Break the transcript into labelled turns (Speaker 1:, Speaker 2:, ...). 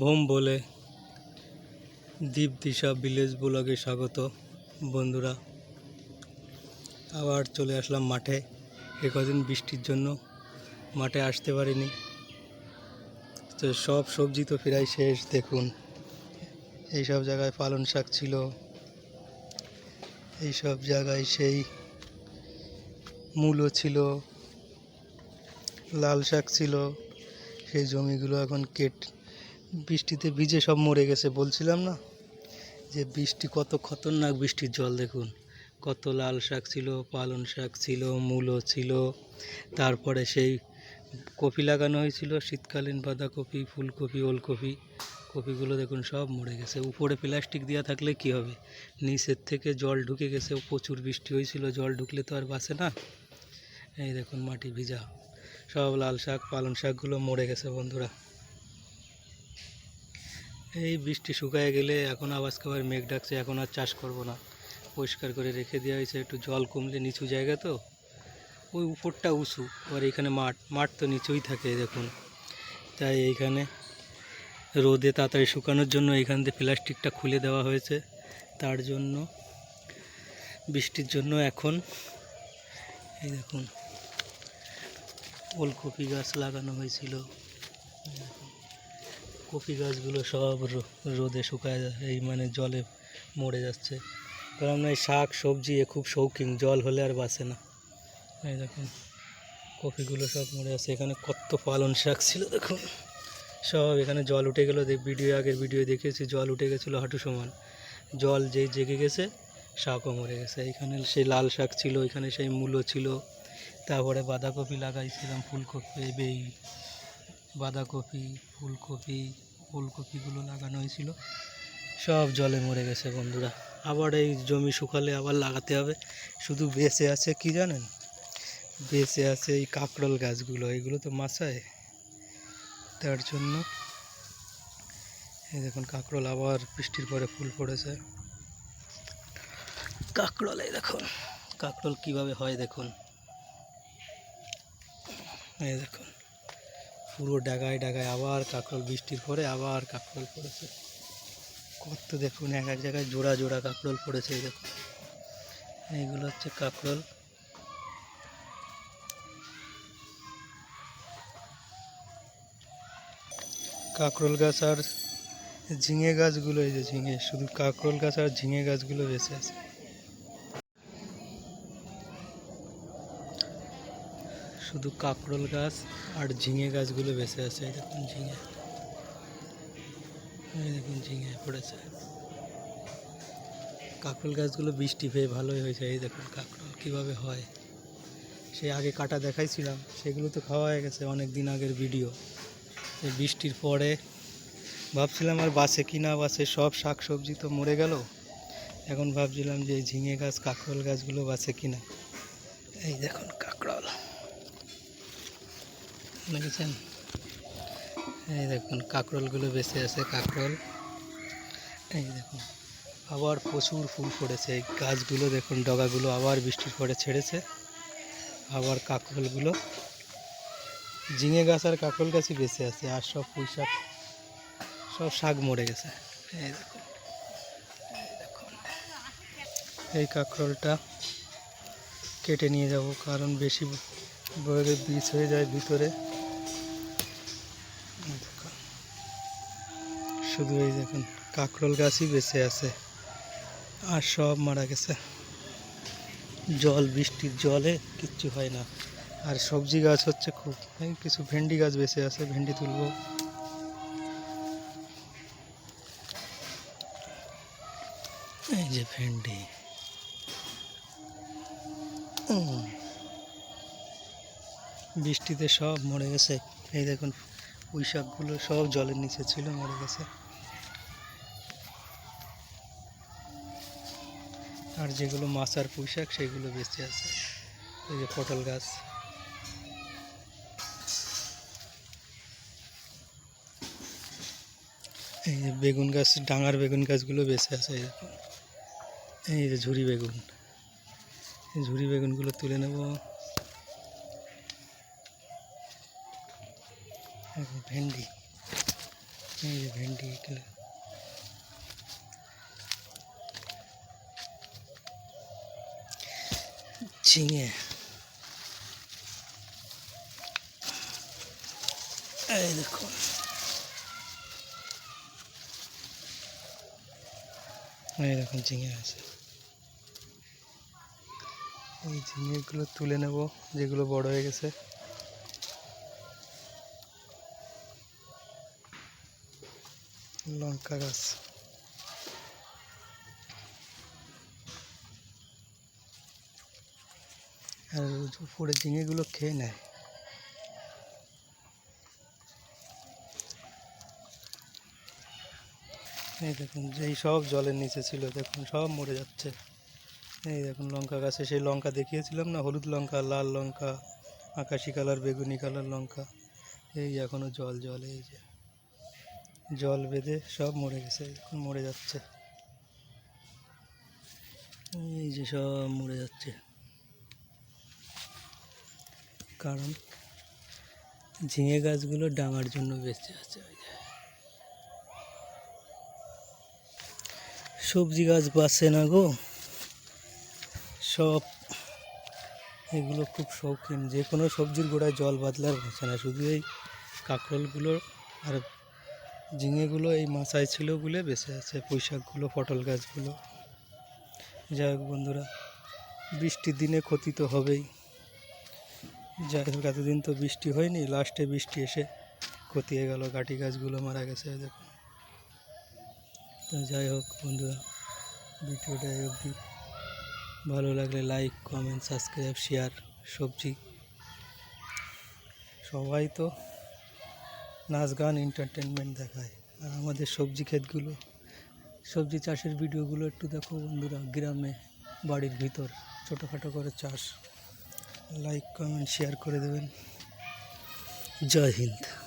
Speaker 1: Bomb বলে দ্বীপ দিশা village ব্লগে স্বাগত, বন্ধুরা। আবার চলে আসলাম মাঠে, এ কদিন বৃষ্টির জন্য মাঠে আসতে পারিনি। তো সব সবজি তো প্রায় শেষ, দেখুন। এইসব জায়গায় পালন শাক ছিল, এইসব জায়গায় সেই মূলো ছিল, লাল শাক ছিল, সেই জমিগুলো এখন কেট বৃষ্টিতে ভিজে সব মরে গেছে, বলছিলাম না? যে বৃষ্টি কত খতরনাক বৃষ্টির জল দেখুন। কত লাল শাক ছিল পালন শাক ছিল, মূলো ছিল। তারপরে সেই কপি লাগানো হয়েছিল, শীতকালীন বাঁধাকপি, ফুলকপি, ওলকপি। কপিগুলো দেখুন সব মরে গেছে। উপরে প্লাস্টিক দেওয়া থাকলে কি হবে? নিচের থেকে জল ঢুকে গেছে, প্রচুর বৃষ্টি হয়েছিল, জল ঢুকলে তো আর বাঁচে না। এই দেখুন মাটি ভিজা। সব লাল শাক পালন শাকগুলো মরে গেছে বন্ধুরা। এই বৃষ্টি শুকায় গেলে এখন আবাজ খাবার মেঘ ডাকছে এখন আর চাষ করব না। পরিষ্কার করে রেখে দেওয়া হয়েছে একটু জল কমলে নিচু জায়গা তো। ওই উপরটা উঁচু আর এখানে মাঠ মাঠ তো নিচুই থাকে দেখুন। তাই এইখানে রোদে তাড়াতাড়ি শুকানোর জন্য এখান থেকে প্লাস্টিকটা খুলে দেওয়া হয়েছে। তার জন্য বৃষ্টির জন্য এখন এই দেখুন ওলকপি গাছ লাগানো হয়েছিল। দেখুন, কপি গাছগুলো সব রোদে শুকায় এই মানে জলে মরে যাচ্ছে। কারণ এই শাক, সবজি, এ খুব শৌখিন, জল হলে আর বাঁচে না। এই দেখুন, কপিগুলো সব মরে যাচ্ছে। এখানে কত পালন শাক ছিল, দেখুন। সব এখানে জল উঠে গেলো। ভিডিও, আগের ভিডিও দেখেছি জল উঠে গেছিল হাঁটু সমান। জল যেই জেগে গেছে, শাকও মরে গেছে। এখানে সেই লাল শাক ছিল, এখানে সেই মূলো ছিল। তারপরে বাঁধাকপি লাগাইছিলাম, ফুলকপি এই বাঁধাকপি, ফুলকপি, ফুলকপিগুলো লাগানো হয়েছিল। সব জলে মরে গেছে বন্ধুরা। আবার এই জমি শুকালে আবার লাগাতে হবে। শুধু বেঁচে আছে কি জানেন? বেঁচে আছে এই কাঁকরোল গাছগুলো। এগুলো তো মাছায়। তার জন্য এই দেখুন কাঁকরোল আবার বৃষ্টির পরে ফুল পড়েছে কাঁকরোল এই দেখুন। কাঁকরোল কীভাবে হয় দেখুন। এই দেখুন। পুরো ডাগায় ডাগায় আবার কাঁকরোল, বৃষ্টির পরে আবার কাঁকরোল পড়েছে। কত দেখুন, এক এক জায়গায় জোড়া জোড়া কাঁকরোল পড়েছে এই দেখুন। এইগুলো হচ্ছে কাঁকরোল। কাঁকরোল গাছ আর ঝিঙে গাছগুলো, এই যে ঝিঙে, শুধু কাঁকরোল গাছ আর ঝিঙে গাছগুলো বেঁচে আছে। শুধু কাঁকরোল গাছ আর ঝিঙে গাছগুলো বেঁচে আছে, এই দেখুন ঝিঙে। এই দেখুন ঝিঙে পড়েছে। কাঁকরোল গাছগুলো বৃষ্টি পেয়ে ভালোই হয়েছে, এই দেখুন কাঁকরোল কীভাবে হয়। সে আগে কাটা দেখাইছিলাম, সেগুলো তো খাওয়া হয়ে গেছে অনেক দিন আগের ভিডিও। বৃষ্টির পরে ভাবছিলাম আর বাসে কি না বাসে সব শাক সবজি তো মরে গেল। এখন ভাবছিলাম যে ঝিঙে গাছ, কাঁকরোল গাছগুলো বাসে কি না। এই দেখুন কাঁকরোল। দেখেছেন এই দেখুন, কাঁকরোলগুলো বেঁচে আছে, কাঁকরোল। এই দেখুন, আবার প্রচুর ফুল পড়েছে এই গাছগুলো দেখুন, ডগাগুলো আবার বৃষ্টির পরে ছেড়েছে। আবার কাঁকরোলগুলো, ঝিঙে গাছ আর কাঁকরোল গাছই বেঁচে আছে, আর সব পুঁই শাক, সব শাক মরে গেছে। এই দেখুন, এই কাঁকরোলটা কেটে নিয়ে যাব, কারণ বেশি বীজ হয়ে যায় ভিতরে। শুধু এই দেখুন, কাঁকরোল গাছই বেঁচে আছে আর সব মারা গেছে। জল, বৃষ্টির জলে কিচ্ছু হয় না। আর সবজি গাছ হচ্ছে খুব কিছু ভেন্ডি গাছ বেঁচে আছে, ভেন্ডি তুলবো। এই যে ভেন্ডি। বৃষ্টিতে সব মরে গেছে। এই দেখুন পুঁই শাকগুলো সব জলের নিচে ছিল, মরে গেছে। আর যেগুলো মাছ আর সেগুলো বেঁচে আছে। এই যে পটল গাছ। এই যে বেগুন গাছ, ডাঙার বেগুন গাছগুলো বেঁচে আছে এই যে ঝুরি বেগুন। এই ঝুরি বেগুনগুলো তুলে নেব। ভেন্ডি। এই যে ভেন্ডি এখানে ঝিঙে এই দেখুন এই দেখুন ঝিঙে আছে এই ঝিঙেগুলো তুলে নেব, যেগুলো বড় হয়ে গেছে। লঙ্কা গাছ। আর উপরে ঝিঙেগুলো খেয়ে নেয়। এই দেখুন, যেই সব জলের নিচে ছিল, দেখুন, সব মরে যাচ্ছে। এই দেখুন, লঙ্কা গাছে, সেই লঙ্কা দেখিয়েছিলাম না? হলুদ লঙ্কা, লাল লঙ্কা, আকাশি কালার, বেগুনি কালার লঙ্কা। এই এখনও জল জল, এই যে জল বেঁধে সব মরে গেছে এখন মরে যাচ্ছে। এই যে সব মরে যাচ্ছে। কারণ ঝিঙে গাছগুলো ডাঙার জন্য বেঁচে আছে সবজি গাছ বাঁচে না গো। সব এগুলো খুব শৌখিন। যে কোনো সবজির গোড়ায় জল বাদলার বাঁচে না। শুধু এই কাঁকরোলগুলো আর ঝিঙেগুলো এই মাচায় ছিল বলে বেঁচে আছে। পুঁইশাকগুলো, পটল গাছগুলো। যাই হোক বন্ধুরা, বৃষ্টির দিনে ক্ষতি তো হবেই। যাই হোক এতদিন তো বৃষ্টি হয়নি লাস্টে বৃষ্টি এসে ক্ষতি হয়ে গেল, গাটি গাছগুলো মারা গেছে দেখুন। তো যাই হোক বন্ধুরা, ভিডিওটা অবধি। ভালো লাগলে লাইক কমেন্ট সাবস্ক্রাইব শেয়ার সবজি। সবাই তো নাচ গান এন্টারটেনমেন্ট দেখায়, আর আমাদের সবজি ক্ষেতগুলো, সবজি চাষের ভিডিওগুলো একটু দেখো বন্ধুরা, গ্রামে, বাড়ির ভিতর, ছোটোখাটো করে চাষ। লাইক কমেন্ট শেয়ার করে দেবেন। জয় হিন্দ।